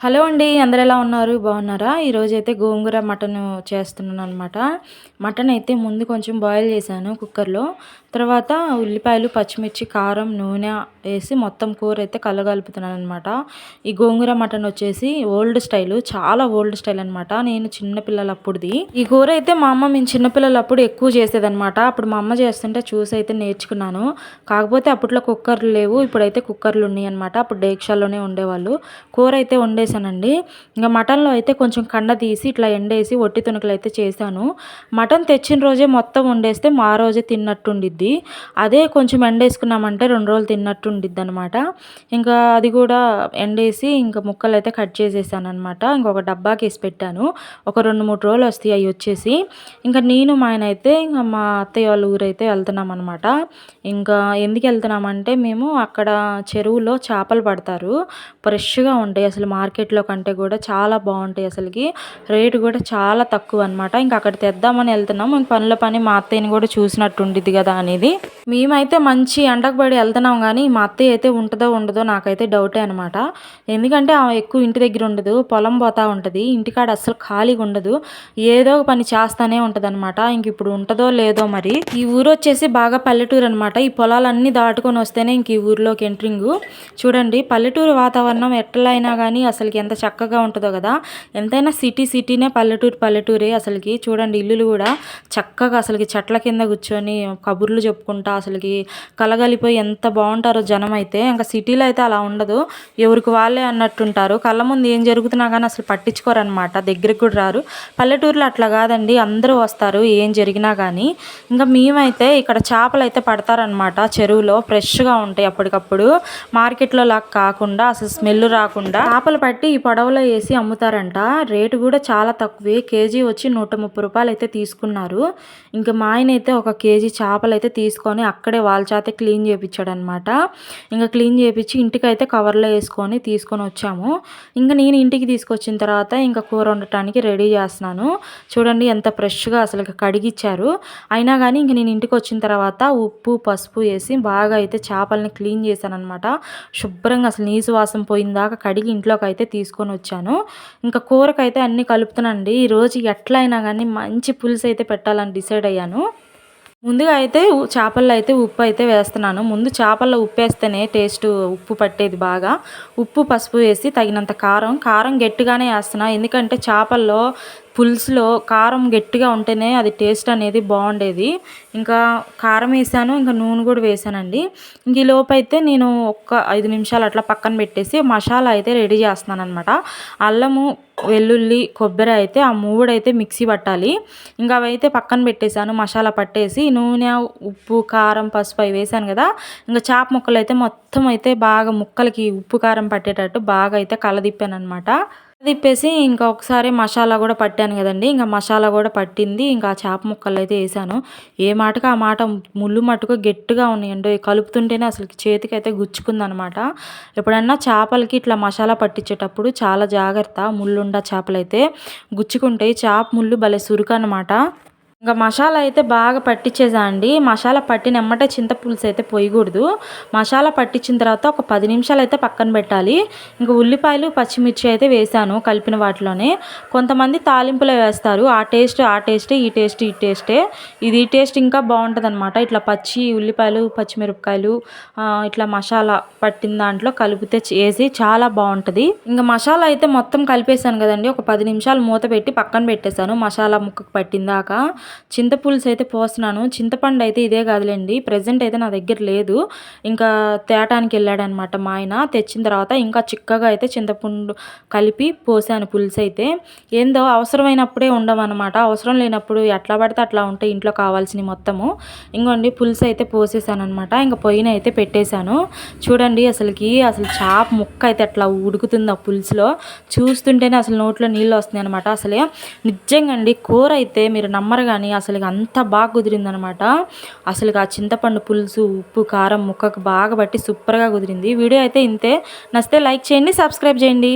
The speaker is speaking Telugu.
హలో అండి అందరు ఎలా ఉన్నారు? బాగున్నారా? ఈరోజు అయితే గోంగూర మటన్ చేస్తున్నాను అనమాట మటన్ అయితే ముందు కొంచెం బాయిల్ చేశాను కుక్కర్లో. తర్వాత ఉల్లిపాయలు పచ్చిమిర్చి కారం నూనె వేసి మొత్తం కూర అయితే కలగలుపుతున్నాను అనమాట ఈ గోంగూర మటన్ వచ్చేసి ఓల్డ్ స్టైల్ చాలా ఓల్డ్ స్టైల్ అనమాట నేను చిన్నపిల్లలప్పుడుది ఈ కూర అయితే మా అమ్మ మేము చిన్నపిల్లలప్పుడు ఎక్కువ చేసేదనమాట అప్పుడు మా అమ్మ చేస్తుంటే చూసి అయితే నేర్చుకున్నాను. కాకపోతే అప్పట్లో కుక్కర్లు లేవు ఇప్పుడైతే కుక్కర్లు ఉన్నాయి అనమాట అప్పుడు డేక్షాల్లోనే ఉండేవాళ్ళు. కూర అయితే వండేసానండి ఇంకా మటన్లో అయితే కొంచెం కండ తీసి ఇట్లా ఎండేసి ఒట్టి తునుకలు అయితే చేశాను. మటన్ తెచ్చిన రోజే మొత్తం వండేస్తే మా రోజే తిన్నట్టు ఉండిద్ది. అదే కొంచెం ఎండేసుకున్నామంటే రెండు రోజులు తిన్నట్టు ఉండిద్ది అనమాట ఇంకా అది కూడా ఎండేసి ఇంకా ముక్కలు అయితే కట్ చేసేసాను అనమాట ఇంకొక డబ్బాకి వేసి పెట్టాను. ఒక రెండు మూడు రోజులు వస్తాయి అవి వచ్చేసి. ఇంకా నేను మా ఆయన అయితే ఇంకా మా అత్తయ్య వాళ్ళ ఊరైతే వెళ్తున్నాం అనమాట ఇంకా ఎందుకు వెళ్తున్నామంటే మేము అక్కడ చెరువులో చేపలు పడతారు. ఫ్రెష్గా ఉంటాయి. అసలు మార్కెట్లో కంటే కూడా చాలా బాగుంటాయి అసలుకి. రేటు కూడా చాలా తక్కువ అనమాట ఇంకా అక్కడ తెద్దామని వెళ్తున్నాం. ఇంక పనుల పని మా అత్తయ్యని కూడా చూసినట్టు ఉండిద్ది కదా అని. అనేది. మేమైతే మంచి ఎండకబడి వెళ్తున్నాం కానీ మా అత్తయ్య అయితే ఉంటుందో ఉండదో నాకైతే డౌటే అనమాట ఎందుకంటే ఆమె ఎక్కువ ఇంటి దగ్గర ఉండదు పొలం పోతా ఉంటుంది ఇంటికాడ అస్సలు ఖాళీగా ఉండదు ఏదో ఒక పని చేస్తానే ఉంటుంది అనమాట ఇంక ఇప్పుడు ఉంటుందో లేదో మరి. ఈ ఊరు వచ్చేసి బాగా పల్లెటూరు అనమాట ఈ పొలాలన్నీ దాటుకొని వస్తేనే ఇంక ఈ ఊర్లోకి ఎంట్రింగ్. చూడండి పల్లెటూరు వాతావరణం ఎట్లయినా కానీ అసలు అసలుకి ఎంత చక్కగా ఉంటుందో కదా. ఎంతైనా సిటీ సిటీనే పల్లెటూరు పల్లెటూరే అసలుకి. చూడండి ఇల్లులు కూడా చక్కగా అసలుకి చెట్ల కింద కూర్చొని కబుర్లు చెప్పుకుంటా అసలుకి కలగలిపోయి ఎంత బాగుంటారో జనం అయితే ఇంకా సిటీలో అయితే అలా ఉండదు. ఎవరికి వాళ్ళే అన్నట్టుంటారు. కళ్ళ ముందు ఏం జరుగుతున్నా కానీ అసలు పట్టించుకోరనమాట దగ్గరికి కూడా రారు. పల్లెటూరులో అట్లా కాదండి. అందరూ వస్తారు. ఏం జరిగినా కానీ ఇంకా మేమైతే ఇక్కడ చేపలు అయితే పడతారనమాట చెరువులో ఫ్రెష్గా ఉంటాయి అప్పటికప్పుడు. మార్కెట్లో లాగా కాకుండా అసలు స్మెల్ రాకుండా చేపలు పట్టి పట్టి ఈ పడవలో వేసి అమ్ముతారంట. రేటు కూడా చాలా తక్కువే. కేజీ వచ్చి నూట ముప్పై రూపాయలు అయితే తీసుకున్నారు. ఇంకా మా ఆయన అయితే ఒక కేజీ చేపలు అయితే తీసుకొని అక్కడే వాళ్ళ చేతే క్లీన్ చేయించాడు అనమాట ఇంకా క్లీన్ చేయించి ఇంటికి అయితే కవర్లో వేసుకొని తీసుకొని వచ్చాము. ఇంకా నేను ఇంటికి తీసుకొచ్చిన తర్వాత ఇంకా కూర వండటానికి రెడీ చేస్తున్నాను. చూడండి ఎంత ఫ్రెష్గా అసలు కడిగిచ్చారు. అయినా కానీ ఇంక నేను ఇంటికి వచ్చిన తర్వాత ఉప్పు పసుపు వేసి బాగా అయితే చేపలని క్లీన్ చేశాను అనమాట శుభ్రంగా అసలు నీసు వాసం పోయిందాక కడిగి ఇంట్లోకి అయితే తీసుకొని వచ్చాను. ఇంకా కూరకైతే అన్నీ కలుపుతానండి ఈరోజు ఎట్లయినా కానీ మంచి పులుసు అయితే పెట్టాలని డిసైడ్ అయ్యాను. ముందుగా అయితే చేపల్లో అయితే ఉప్పు అయితే వేస్తున్నాను. ముందు చేపల్లో ఉప్పు వేస్తేనే టేస్ట్ ఉప్పు పట్టేది బాగా. ఉప్పు పసుపు వేసి తగినంత కారం. కారం గట్టిగానే వేస్తున్నా. ఎందుకంటే చేపల్లో పులుసులో కారం గట్టిగా ఉంటేనే అది టేస్ట్ అనేది బాగుండేది. ఇంకా కారం వేసాను ఇంకా నూనె కూడా వేసానండి. ఇంక ఈ లోపైతే అయితే నేను ఒక్క ఐదు నిమిషాలు అట్లా పక్కన పెట్టేసి మసాలా అయితే రెడీ చేస్తున్నాను అనమాట అల్లము వెల్లుల్లి కొబ్బరి అయితే ఆ మూడైతే మిక్సీ పట్టాలి. ఇంకా అవైతే పక్కన పెట్టేశాను మసాలా పట్టేసి. నూనె ఉప్పు కారం పసుపు అవి వేసాను కదా. ఇంకా చేప ముక్కలు అయితే మొత్తం అయితే బాగా ముక్కలకి ఉప్పు కారం పట్టేటట్టు బాగా అయితే కలదిప్పాను అనమాట తిప్పేసి ఇంకా ఒకసారి మసాలా కూడా పట్టాను కదండి. ఇంకా మసాలా కూడా పట్టింది. ఇంకా చేప ముక్కలు అయితే వేసాను. ఏ మాటకు ఆ మాట ముళ్ళు మట్టుకు గట్టిగా ఉన్నాయండి. కలుపుతుంటేనే అసలు చేతికి అయితే గుచ్చుకుందనమాట. ఎప్పుడన్నా చేపలకి ఇట్లా మసాలా పట్టించేటప్పుడు చాలా జాగ్రత్త ముళ్ళుండ చేపలైతే గుచ్చుకుంటాయి. చేప ముళ్ళు భలే సురుకు అనమాట ఇంకా మసాలా అయితే బాగా పట్టించేసా అండి మసాలా పట్టిన ఎమ్మటే చింతపులుసు అయితే పోయకూడదు. మసాలా పట్టించిన తర్వాత ఒక పది నిమిషాలు అయితే పక్కన పెట్టాలి. ఇంకా ఉల్లిపాయలు పచ్చిమిర్చి అయితే వేసాను కలిపిన వాటిలోనే. కొంతమంది తాలింపులో వేస్తారు. ఆ టేస్ట్ ఆ టేస్టే ఈ టేస్ట్ ఈ టేస్టే. ఇది ఈ టేస్ట్ ఇంకా బాగుంటుంది అనమాట ఇట్లా పచ్చి ఉల్లిపాయలు పచ్చిమిరపకాయలు ఇట్లా మసాలా పట్టిన దాంట్లో కలిపితే వేసి చాలా బాగుంటుంది. ఇంకా మసాలా అయితే మొత్తం కలిపేసాను కదండి. ఒక పది నిమిషాలు మూత పెట్టి పక్కన పెట్టేశాను. మసాలా ముక్కకు పట్టిందాక చింతపులుసు అయితే పోస్తున్నాను. చింతపండు అయితే ఇదే కాదులేండి. ప్రజెంట్ అయితే నా దగ్గర లేదు. ఇంకా తేటానికి వెళ్ళాడనమాట మా ఆయన. తెచ్చిన తర్వాత ఇంకా చిక్కగా అయితే చింతపండు కలిపి పోసాను పులుసు అయితే. ఏందో అవసరమైనప్పుడే ఉండమన్నమాట అవసరం లేనప్పుడు ఎట్లా పడితే అట్లా ఉంటే ఇంట్లో కావాల్సినవి మొత్తము. ఇంకోండి పులుసు అయితే పోసేసాను అనమాట ఇంకా పొయ్యిన అయితే పెట్టేశాను. చూడండి అసలుకి అసలు చాప ముక్క అయితే అట్లా ఉడుకుతుంది ఆ పులుసులో. చూస్తుంటేనే అసలు నోట్లో నీళ్ళు వస్తున్నాయి అనమాట అసలే నిజంగా అండి కూర అయితే మీరు నమ్మరుగా కానీ అసలు అంత బాగా కుదిరిందనమాట. అసలు ఆ చింతపండు పులుసు ఉప్పు కారం ముక్కకు బాగా బట్టి సూపర్గా కుదిరింది. వీడియో అయితే ఇంతే. నచ్చితే లైక్ చేయండి సబ్స్క్రైబ్ చేయండి.